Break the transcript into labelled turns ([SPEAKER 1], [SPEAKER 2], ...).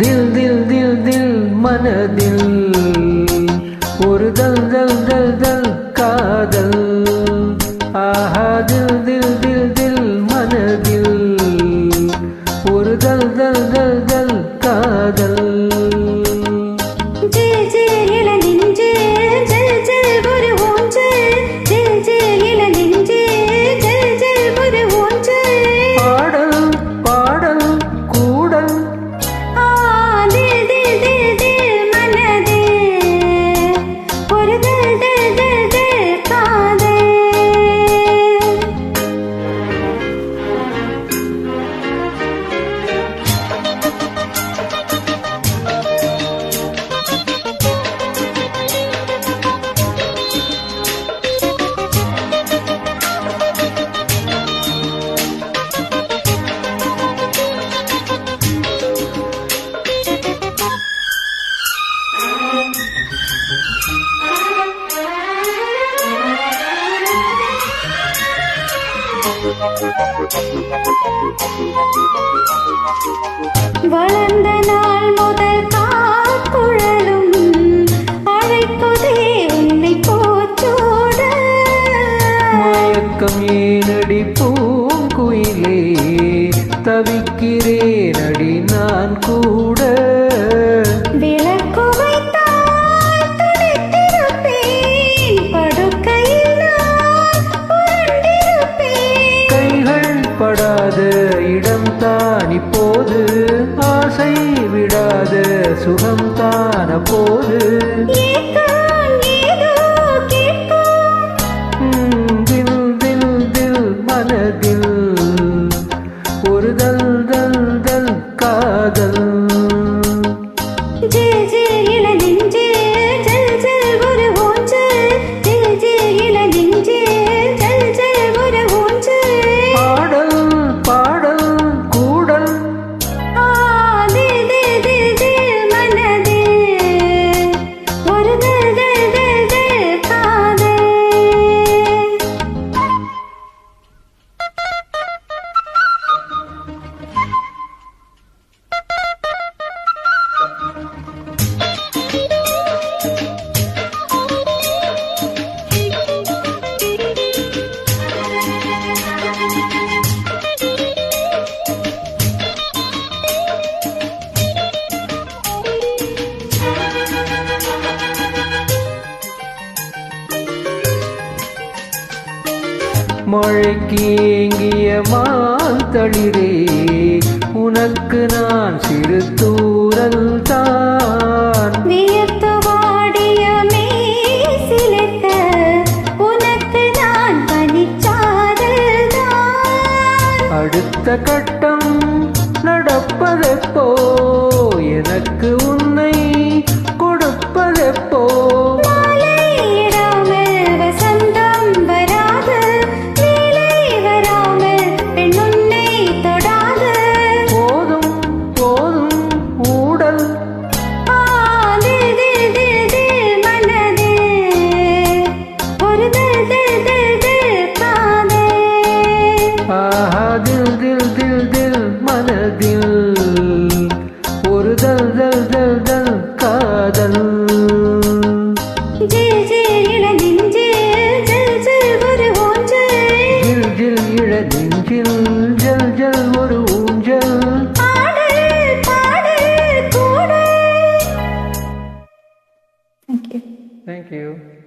[SPEAKER 1] दिल दिल दिल दिल मन दिल வளர்ந்த நாள் முதல் காக்குழலும் அழைப்பதே உன்னை போற்றோட.
[SPEAKER 2] ஏனடி பூங்குயிலே
[SPEAKER 1] தவிக்கிறேன் அடி நான்
[SPEAKER 2] கூட. இடம்தான் இப்போது ஆசை விடாத சுகம்தான் அப்போது தில் தில் தில் மனதில் ஒரு தல் தல் தல் காதல். மழைக்கீங்கிய மாந்தளிரே உனக்கு நான் சிறு தூரல் தான்.
[SPEAKER 1] வியத்து வாடிய சிலத்த உனக்கு நான்
[SPEAKER 2] அடுத்த கட Thank you.